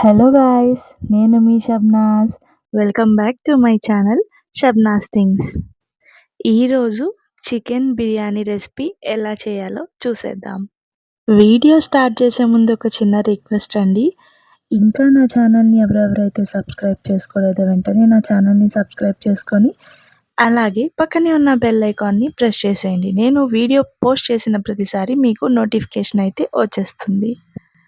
Hello guys నేను మీ Shabnas welcome back to my channel Shabnas things ఈరోజు chicken biryani recipe ఎలా చేయాలో చూసేద్దాం. వీడియో స్టార్ట్ చేసే ముందు ఒక చిన్న రిక్వెస్ట్ అండి. ఇంకా నా ఛానల్ని ఎవరెవరైతే సబ్స్క్రైబ్ చేసుకోలేదో వెంటనే నా ఛానల్ని సబ్స్క్రైబ్ చేసుకొని అలాగే పక్కనే ఉన్న బెల్ ఐకాన్ని ప్రెస్ చేసేయండి. నేను వీడియో పోస్ట్ చేసిన ప్రతిసారి మీకు నోటిఫికేషన్ అయితే వచ్చేస్తుంది.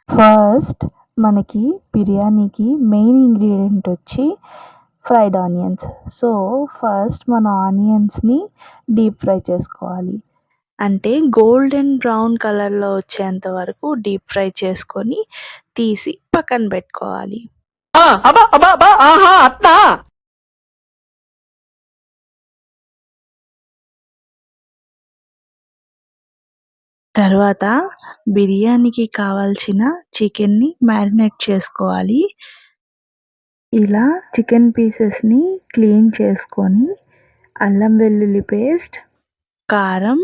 ఫస్ట్ మనకి బిర్యానీకి మెయిన్ ఇంగ్రీడియంట్ వచ్చి ఫ్రైడ్ ఆనియన్స్. సో ఫస్ట్ మన ఆనియన్స్ని డీప్ ఫ్రై చేసుకోవాలి. అంటే గోల్డెన్ బ్రౌన్ కలర్లో వచ్చేంత వరకు డీప్ ఫ్రై చేసుకొని తీసి పక్కన పెట్టుకోవాలి. తర్వాత బిర్యానీకి కావాల్సిన చికెన్ని మ్యారినేట్ చేసుకోవాలి. ఇలా చికెన్ పీసెస్ని క్లీన్ చేసుకొని అల్లం వెల్లుల్లి పేస్ట్ కారం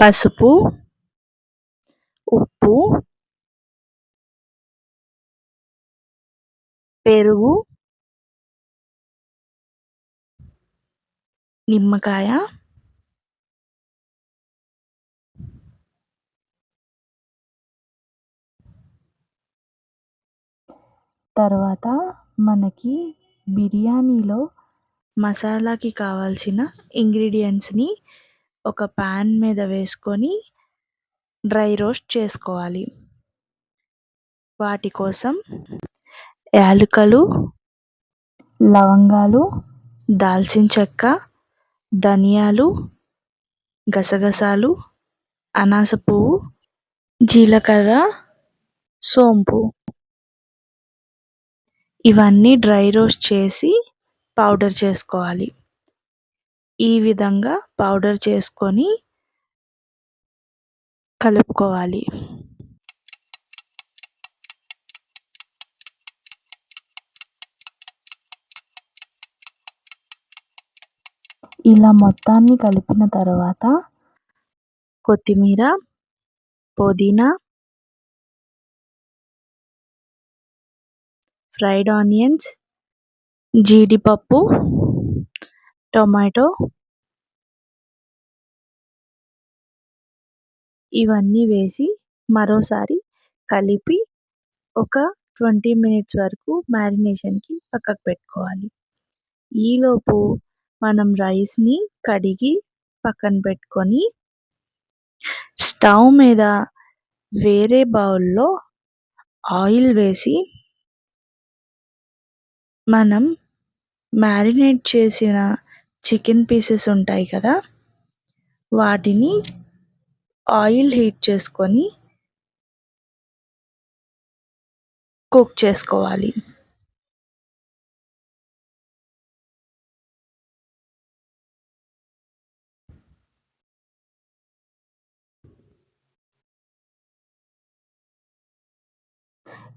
పసుపు ఉప్పు పెరుగు నిమ్మకాయ. తర్వాత మనకి బిర్యానీలో మసాలాకి కావాల్సిన ఇంగ్రీడియంట్స్ని ఒక ప్యాన్ మీద వేసుకొని డ్రై రోస్ట్ చేసుకోవాలి. వాటి కోసం యాలకులు లవంగాలు దాల్చిన చెక్క ధనియాలు గసగసాలు అనాస పువ్వు జీలకర్ర సోంపు. ఇవన్నీ డ్రై రోస్ట్ చేసి పౌడర్ చేసుకోవాలి. ఈ విధంగా పౌడర్ చేసుకొని కలుపుకోవాలి. ఇలా మొత్తాన్ని కలిపిన తర్వాత కొత్తిమీర పుదీనా ఫ్రైడ్ ఆనియన్స్ జీడిపప్పు టొమాటో ఇవన్నీ వేసి మరోసారి కలిపి ఒక ట్వంటీ మినిట్స్ వరకు మ్యారినేషన్కి పక్కకు పెట్టుకోవాలి. ఈలోపు మనం రైస్ని కడిగి పక్కన పెట్టుకొని స్టవ్ మీద వేరే బౌల్లో ఆయిల్ వేసి మనం మ్యారినేట్ చేసిన చికెన్ పీసెస్ ఉంటాయి కదా వాటిని ఆయిల్ హీట్ చేసుకొని కుక్ చేసుకోవాలి.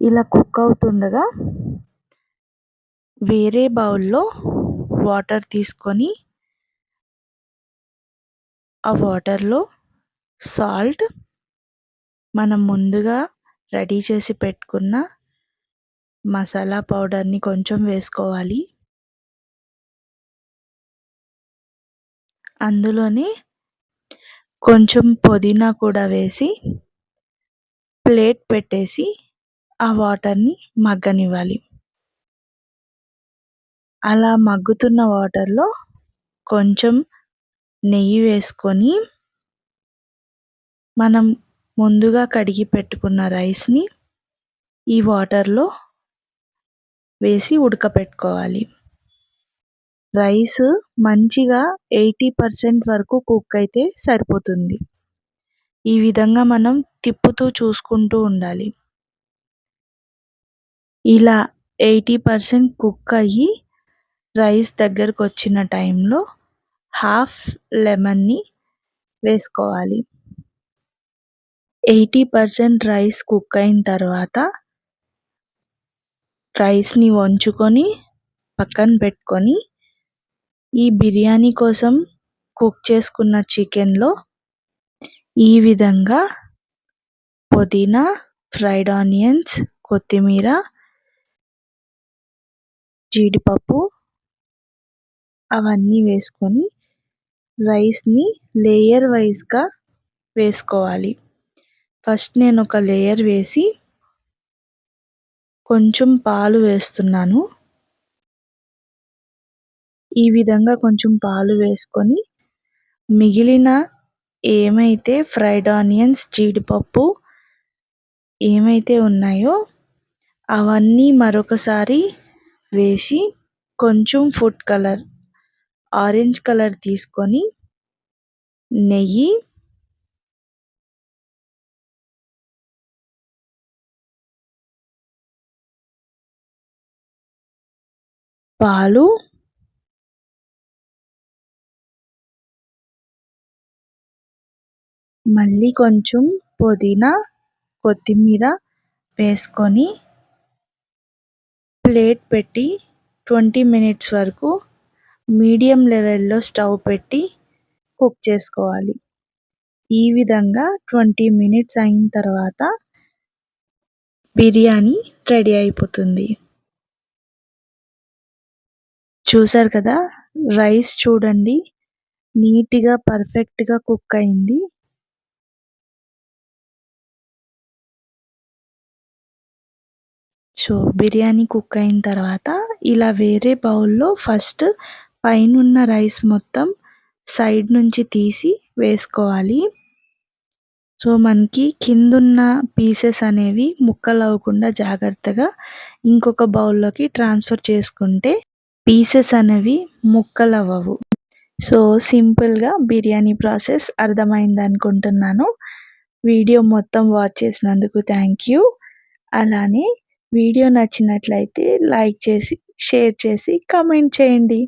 ఇలా కుక్ అవుతుండగా వేరే బౌల్లో వాటర్ తీసుకొని ఆ వాటర్లో సాల్ట్ మనం ముందుగా రెడీ చేసి పెట్టుకున్న మసాలా పౌడర్ని కొంచెం వేసుకోవాలి. అందులోనే కొంచెం పుదీనా కూడా వేసి ప్లేట్ పెట్టేసి ఆ వాటర్ని మగ్గనివ్వాలి. అలా మగ్గుతున్న వాటర్లో కొంచెం నెయ్యి వేసుకొని మనం ముందుగా కడిగి పెట్టుకున్న రైస్ని ఈ వాటర్లో వేసి ఉడకపెట్టుకోవాలి. రైస్ మంచిగా ఎయిటీ పర్సెంట్ వరకు కుక్ అయితే సరిపోతుంది. ఈ విధంగా మనం తిప్పుతూ చూసుకుంటూ ఉండాలి. ఇలా ఎయిటీ పర్సెంట్ కుక్ అయ్యి రైస్ దగ్గరకు వచ్చిన టైంలో హాఫ్ లెమన్ని వేసుకోవాలి. ఎయిటీ పర్సెంట్ రైస్ కుక్ అయిన తర్వాత రైస్ని వంచుకొని పక్కన పెట్టుకొని ఈ బిర్యానీ కోసం కుక్ చేసుకున్న చికెన్లో ఈ విధంగా పుదీనా ఫ్రైడ్ ఆనియన్స్ కొత్తిమీర జీడిపప్పు అవన్నీ వేసుకొని రైస్ని లేయర్ వైజ్గా వేసుకోవాలి. ఫస్ట్ నేను ఒక లేయర్ వేసి కొంచెం పాలు వేస్తున్నాను. ఈ విధంగా కొంచెం పాలు వేసుకొని మిగిలిన ఏమైతే ఫ్రైడ్ ఆనియన్స్ జీడిపప్పు ఏమైతే ఉన్నాయో అవన్నీ మరొకసారి వేసి కొంచెం ఫుడ్ కలర్ ఆరెంజ్ కలర్ తీసుకొని నెయ్యి పాలు మళ్ళీ కొంచెం పుదీనా కొత్తిమీర వేసుకొని ప్లేట్ పెట్టి ట్వంటీ మినిట్స్ వరకు మీడియం లెవెల్లో స్టవ్ పెట్టి కుక్ చేసుకోవాలి. ఈ విధంగా ట్వంటీ మినిట్స్ అయిన తర్వాత బిర్యానీ రెడీ అయిపోతుంది. చూసారు కదా? రైస్ చూడండి. నీట్గా పర్ఫెక్ట్గా కుక్ అయింది. సో బిర్యానీ కుక్ అయిన తర్వాత ఇలా వేరే బౌల్లో ఫస్ట్ పైనున్న రైస్ మొత్తం సైడ్ నుంచి తీసి వేసుకోవాలి. సో మనకి కిందున్న పీసెస్ అనేవి ముక్కలు అవ్వకుండా జాగ్రత్తగా ఇంకొక బౌల్లోకి ట్రాన్స్ఫర్ చేసుకుంటే పీసెస్ అనేవి ముక్కలు అవ్వవు సో సింపుల్గా బిర్యానీ ప్రాసెస్ అర్థమైంది అనుకుంటున్నాను. వీడియో మొత్తం వాచ్ చేసినందుకు థ్యాంక్ యూ. అలానే వీడియో నచ్చినట్లయితే లైక్ చేసి షేర్ చేసి కామెంట్ చేయండి.